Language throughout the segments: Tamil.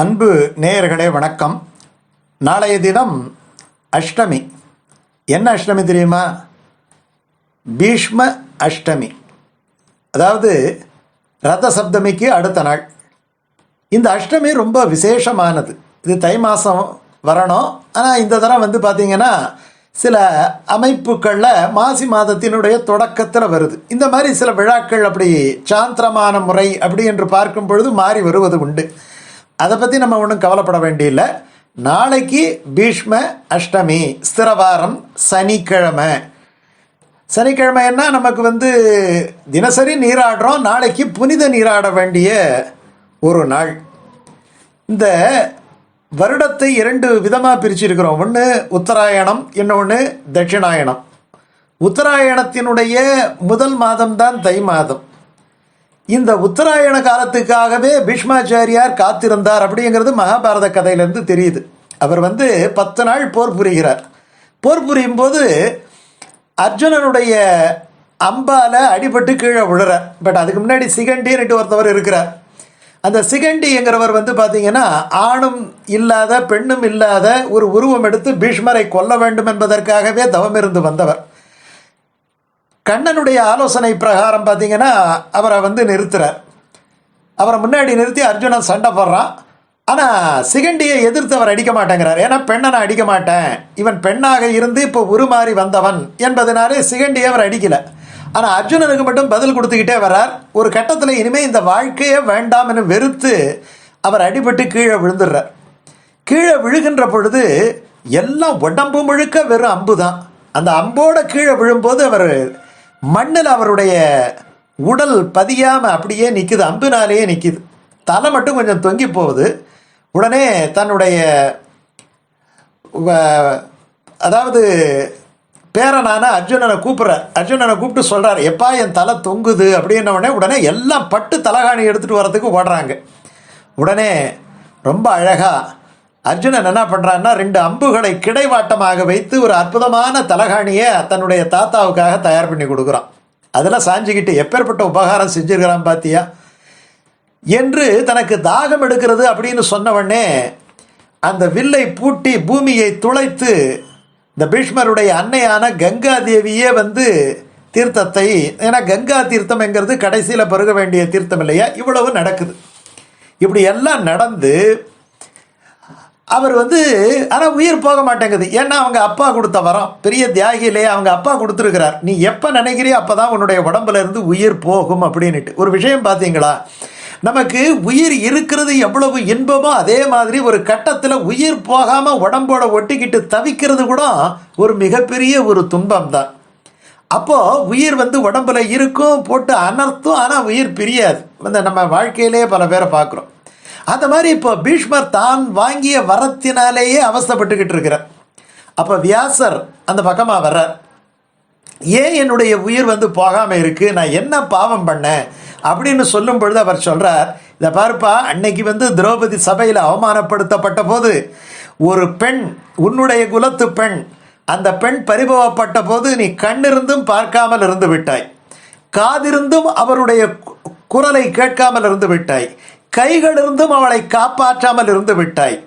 அன்பு நேயர்களே வணக்கம். நாளைய தினம் அஷ்டமி. என்ன அஷ்டமி தெரியுமா? பீஷ்ம அஷ்டமி. அதாவது ரத சப்தமிக்கு அடுத்த நாள். இந்த அஷ்டமி ரொம்ப விசேஷமானது. இது தை மாதம் வரணும். ஆனால் இந்த தரம் வந்து பார்த்திங்கன்னா சில அமைப்புகளில் மாசி மாதத்தினுடைய தொடக்கத்தில் வருது. இந்த மாதிரி சில விழாக்கள் அப்படி சாந்திரமான முறை அப்படி என்று பார்க்கும் பொழுது மாறி வருவது உண்டு. அதை பற்றி நம்ம ஒன்றும் கவலைப்பட வேண்டியில்லை. நாளைக்கு பீஷ்ம அஷ்டமி ஸ்திரவாரம் சனிக்கிழமை. சனிக்கிழமைன்னா நமக்கு வந்து தினசரி நீராடுறோம். நாளைக்கு புனித நீராட வேண்டிய ஒரு நாள். இந்த வருடத்தை இரண்டு விதமாக பிரிச்சிருக்கிறோம். ஒன்று உத்தராயணம் இன்னொன்று தட்சிணாயணம். உத்தராயணத்தினுடைய முதல் மாதம்தான் தை மாதம். இந்த உத்தராயண காலத்துக்காகவே பீஷ்மாச்சாரியார் காத்திருந்தார் அப்படிங்கிறது மகாபாரத கதையிலேருந்து தெரியுது. அவர் வந்து பத்து நாள் போர் புரிகிறார். போர் புரியும் போது அர்ஜுனனுடைய அம்பால அடிபட்டு கீழே விழுறார் பட் அதுக்கு முன்னாடி சிகண்டின்ட்டு ஒருத்தவர் இருக்கிறார். அந்த சிகண்டிங்கிறவர் வந்து பார்த்தீங்கன்னா ஆணும் இல்லாத பெண்ணும் இல்லாத ஒரு உருவம் எடுத்து பீஷ்மரை கொல்ல வேண்டும் என்பதற்காகவே தவமிருந்து வந்தவர். கண்ணனுடைய ஆலோசனை பிரகாரம் பார்த்தீங்கன்னா அவரை வந்து நிறுத்துறார். அவரை முன்னாடி நிறுத்தி அர்ஜுனன் சண்டை போடுறான். ஆனால் சிகண்டியை எதிர்த்து அவர் அடிக்க மாட்டேங்கிறார். ஏன்னா பெண்ணை நான் அடிக்க மாட்டேன். இவன் பெண்ணாக இருந்து இப்போ உருமாறி வந்தவன் என்பதனாலே சிகண்டியை அவர் அடிக்கல. ஆனால் அர்ஜுனனுக்கு மட்டும் பதில் கொடுத்துக்கிட்டே வர்றார். ஒரு கட்டத்தில் இனிமேல் இந்த வாழ்க்கையே வேண்டாம் என வெறுத்து அவர் அடிபட்டு கீழே விழுந்துடுறார். கீழே விழுகின்ற பொழுது எல்லாம் உடம்பு முழுக்க வெறும் அம்பு தான் அந்த அம்போட கீழே விழும்போது அவர் மண்ணில் அவருடைய உடல் பதியாமல் அப்படியே நிற்குது அம்புனாலேயே நிற்கிது தலை மட்டும் கொஞ்சம் தொங்கி போகுது. உடனே தன்னுடைய அதாவது பேரனான அர்ஜுனனை கூப்பிட்ற அர்ஜுனனை கூப்பிட்டு சொல்கிறார் எப்பா என் தலை தொங்குது? அப்படின்ன உடனே உடனே எல்லாம் பட்டு தலகாணி எடுத்துகிட்டு வரதுக்கு ஓடுறாங்க. உடனே ரொம்ப அழகாக அர்ஜுனன் என்ன பண்ணுறான்னா ரெண்டு அம்புகளை கிடைவாட்டமாக வைத்து ஒரு அற்புதமான தலகாணியை தன்னுடைய தாத்தாவுக்காக தயார் பண்ணி கொடுக்குறான். அதில் சாஞ்சிக்கிட்டு எப்பேற்பட்ட உபகாரம் செஞ்சிருக்கிறான் பாத்தியா? என்று தனக்கு தாகம் எடுக்கிறது அப்படின்னு சொன்னவொடனே அந்த வில்லை பூட்டி பூமியை துளைத்து இந்த பீஷ்மருடைய அன்னையான கங்கா தேவியே வந்து தீர்த்தத்தை ஏன்னா கங்கா தீர்த்தம்ங்கிறது கடைசியில் பருக வேண்டிய தீர்த்தம் இல்லையா? இவ்வளவு நடக்குது. இப்படி எல்லாம் நடந்து அவர் வந்து ஆனால் உயிர் போக மாட்டேங்குது. ஏன்னா அவங்க அப்பா கொடுத்த வரம். பெரிய தியாகியிலே அவங்க அப்பா கொடுத்துருக்கிறார். நீ எப்போ நினைக்கிறியோ அப்போ தான் உன்னுடைய உடம்புல இருந்து உயிர் போகும் அப்படின்னுட்டு. ஒரு விஷயம் பார்த்தீங்களா? நமக்கு உயிர் இருக்கிறது எவ்வளவு இன்பமோ அதே மாதிரி ஒரு கட்டத்தில் உயிர் போகாமல் உடம்போட ஒட்டிக்கிட்டு தவிக்கிறது கூட ஒரு மிகப்பெரிய ஒரு துன்பம் தான் அப்போது உயிர் வந்து உடம்புல இருக்கும் போட்டு அனர்த்தும் ஆனால் உயிர் பிரியாது. இந்த நம்ம வாழ்க்கையிலே பல பேரை பார்க்குறோம். அந்த மாதிரி இப்போ பீஷ்மர் தான் வாங்கிய வரத்தினாலேயே அவஸ்தப்பட்டுக்கிட்டு இருக்கிறார். அப்போ வியாசர் அந்த பக்கமாக வர்றார். ஏன் என்னுடைய உயிர் வந்து போகாமல் இருக்கு? நான் என்ன பாவம் பண்ணேன்? அப்படின்னு சொல்லும் பொழுது அவர் சொல்கிறார் இதை பார்ப்பா அன்னைக்கு வந்து திரௌபதி சபையில் அவமானப்படுத்தப்பட்ட போது ஒரு பெண் உன்னுடைய குலத்து பெண் அந்த பெண் பரிபவப்பட்ட போது நீ கண்ணிருந்தும் பார்க்காமல் இருந்து விட்டாய். காதிருந்தும் அவருடைய கு- குரலை கேட்காமல் இருந்து விட்டாய். கைகளிருந்தும் அவளை காப்பாற்றாமல் இருந்து விட்டாய்.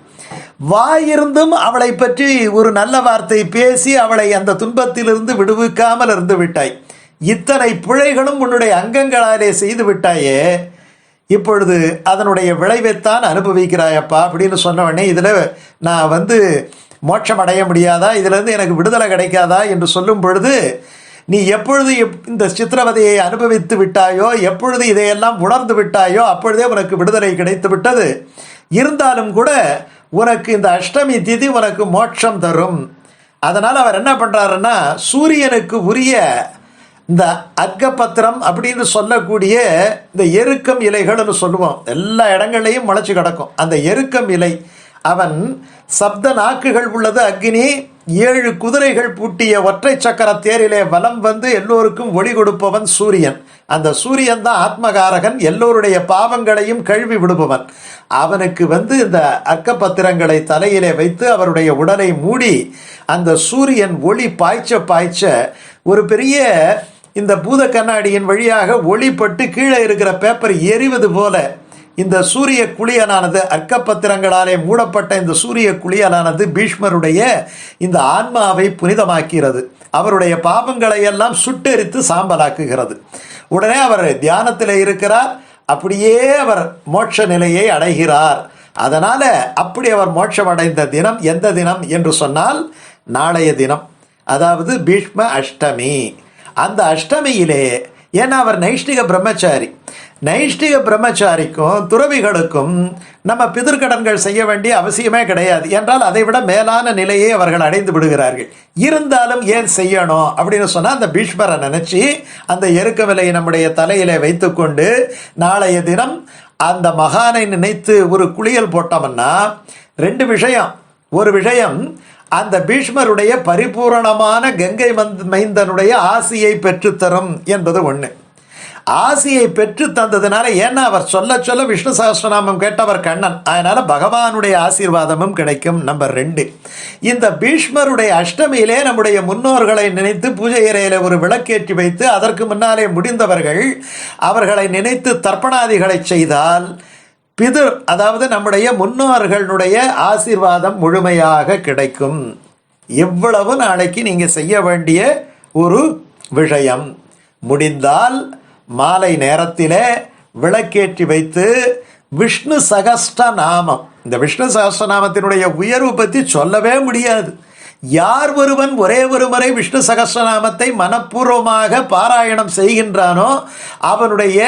வாயிருந்தும் அவளை பற்றி ஒரு நல்ல வார்த்தை பேசி அவளை அந்த துன்பத்திலிருந்து விடுவிக்காமல் இருந்து விட்டாய். இத்தனை பிழைகளும் உன்னுடைய அங்கங்களாலே செய்து விட்டாயே. இப்பொழுது அதனுடைய விளைவைத்தான் அனுபவிக்கிறாயப்பா அப்படின்னு சொன்ன உடனே இதில் நான் வந்து மோட்சம் அடைய முடியாதா? இதிலேருந்து எனக்கு விடுதலை கிடைக்காதா? என்று சொல்லும் பொழுது நீ எப்பொழுது எப்- இந்த சித்திரவதையை அனுபவித்து விட்டாயோ எப்பொழுது இதையெல்லாம் உணர்ந்து விட்டாயோ அப்பொழுதே உனக்கு விடுதலை கிடைத்து விட்டது. இருந்தாலும் கூட உனக்கு இந்த அஷ்டமி திதி உனக்கு மோட்சம் தரும். அதனால் அவர் என்ன பண்ணுறாருன்னா சூரியனுக்கு உரிய இந்த அர்க்கபத்திரம் அப்படின்னு சொல்லக்கூடிய இந்த எருக்கம் இலைகள்னு சொல்லுவோம். எல்லா இடங்கள்லையும் முளைச்சி கிடக்கும். அந்த எருக்கம் இலை அவன் சப்த நாக்குகள் உள்ளது அக்னி ஏழு குதிரைகள் பூட்டிய ஒற்றை சக்கர தேரிலே வலம் வந்து எல்லோருக்கும் ஒளி கொடுப்பவன் சூரியன். அந்த சூரியன் தான் ஆத்மகாரகன் எல்லோருடைய பாவங்களையும் கழுவி விடுபவன். அவனுக்கு வந்து இந்த அக்கப்பத்திரங்களை தலையிலே வைத்து அவருடைய உடலை மூடி அந்த சூரியன் ஒளி பாய்ச்ச பாய்ச்ச ஒரு பெரிய இந்த பூத கண்ணாடியின் வழியாக ஒளிப்பட்டு கீழே இருக்கிற பேப்பர் எரிவது போல இந்த சூரிய குளியலானது அர்க்கப்பத்திரங்களாலே மூடப்பட்ட இந்த சூரிய குளியலானது பீஷ்மருடைய இந்த ஆன்மாவை புனிதமாக்கிறது. அவருடைய பாவங்களை எல்லாம் சுட்டெரித்து சாம்பலாக்குகிறது. உடனே அவர் தியானத்தில் இருக்கிறார். அப்படியே அவர் மோட்ச நிலையை அடைகிறார். அதனால் அப்படி அவர் மோட்சம் அடைந்த தினம் எந்த தினம் என்று சொன்னால் நாளைய தினம். அதாவது பீஷ்ம அஷ்டமி. அந்த அஷ்டமியிலே ஏன்னா அவர் நைஷ்டிக பிரம்மச்சாரி. நைஷ்டிக பிரம்மச்சாரிக்கும் துறவிகளுக்கும் நம்ம பிதிர்கடன்கள் செய்ய வேண்டிய அவசியமே கிடையாது. என்றால் அதை விட மேலான நிலையை அவர்கள் அடைந்து விடுகிறார்கள். இருந்தாலும் ஏன் செய்யணும்? அப்படின்னு சொன்னால் அந்த பீஷ்மரை நினச்சி அந்த எருக்க விலையை நம்முடைய தலையிலே வைத்துக்கொண்டு நாளைய தினம் அந்த மகானை நினைத்து ஒரு குளியல் போட்டோம்னா ரெண்டு விஷயம். ஒரு விஷயம் அந்த பீஷ்மருடைய பரிபூரணமான கங்கை மந்த் மைந்தனுடைய ஆசியை பெற்றுத்தரும் என்பது ஒன்று ஆசியை பெற்று தந்ததுனால ஏன்னா அவர் சொல்ல சொல்ல விஷ்ணு சகஸ்ரநாமம் கேட்டவர் கண்ணன். அதனால பகவானுடைய ஆசீர்வாதமும் கிடைக்கும். நம்பர் ரெண்டு. இந்த பீஷ்மருடைய அஷ்டமியிலே நம்முடைய முன்னோர்களை நினைத்து பூஜை இறையில் ஒரு விளக்கேற்றி வைத்து அதற்கு முன்னாலே முடிந்தவர்கள் அவர்களை நினைத்து தர்ப்பணாதிகளை செய்தால் பிதிர் அதாவது நம்முடைய முன்னோர்களுடைய ஆசீர்வாதம் முழுமையாக கிடைக்கும். எவ்வளவு நாளைக்கு நீங்கள் செய்ய வேண்டிய ஒரு விஷயம். முடிந்தால் மாலை நேரத்திலே விளக்கேற்றி வைத்து விஷ்ணு சகஸ்ட நாமம் இந்த விஷ்ணு சகஸ்ரநாமத்தினுடைய உயர்வு பற்றி சொல்லவே முடியாது. யார் ஒருவன் ஒரே ஒரு முறை விஷ்ணு சகஸ்ரநாமத்தை மனப்பூர்வமாக பாராயணம் செய்கின்றானோ அவனுடைய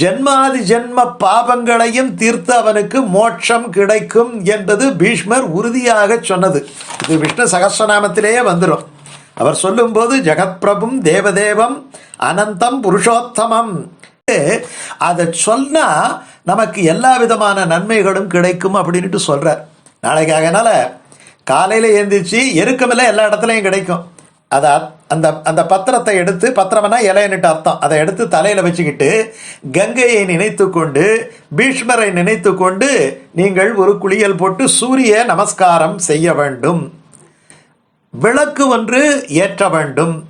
ஜென்மாதி ஜென்ம பாபங்களையும் தீர்த்து அவனுக்கு மோட்சம் கிடைக்கும் என்பது பீஷ்மர் உறுதியாக சொன்னது. இது விஷ்ணு சகஸ்ரநாமத்திலேயே வந்துடும் அவர் சொல்லும்போது ஜெகத்பிரபும் தேவதேவம் அனந்தம் புருஷோத்தமம். அதை சொன்னா நமக்கு எல்லா விதமான நன்மைகளும் கிடைக்கும் அப்படின்ட்டு சொல்றார். நாளைக்கு காலையில் எழுந்திரிச்சு எருக்கமில்ல எல்லா இடத்துலையும் கிடைக்கும். அதை அந்த அந்த பத்திரத்தை எடுத்து பத்திரம்னா இலையன்னுட்டு அர்த்தம். அதை எடுத்து தலையில் வச்சுக்கிட்டு கங்கையை நினைத்து கொண்டு பீஷ்மரை நினைத்து கொண்டு நீங்கள் ஒரு குளியல் போட்டு சூரிய நமஸ்காரம் செய்ய வேண்டும். விளக்கு ஒன்று ஏற்ற வேண்டும்.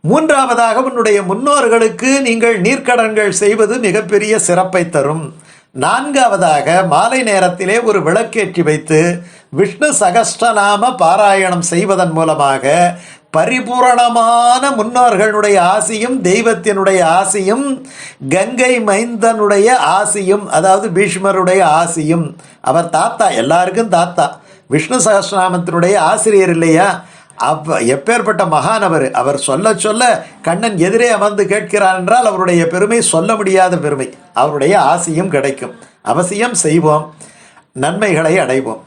மூன்றாவதாக உன்னுடைய முன்னோர்களுக்கு நீங்கள் நீர்க்கடன்கள் செய்வது மிகப்பெரிய சிறப்பை தரும். நான்காவதாக மாலை நேரத்திலே ஒரு விளக்கேற்றி வைத்து விஷ்ணு சகஸ்டநாம பாராயணம் செய்வதன் மூலமாக பரிபூரணமான முன்னோர்களுடைய ஆசியும் தெய்வத்தினுடைய ஆசியும் கங்கை மைந்தனுடைய ஆசியும் அதாவது பீஷ்மருடைய ஆசியும். அவர் தாத்தா எல்லாருக்கும் தாத்தா. விஷ்ணு சகஸ்ரநாமத்தினுடைய ஆசிரியர் இல்லையா? அவ் எப்பேற்பட்ட மகான் அவர்? அவர் சொல்ல சொல்ல கண்ணன் எதிரே அமர்ந்து கேட்கிறார் என்றால் அவருடைய பெருமை சொல்ல முடியாத பெருமை. அவருடைய ஆசையும் கிடைக்கும். அவசியம் செய்வோம். நன்மைகளை அடைவோம்.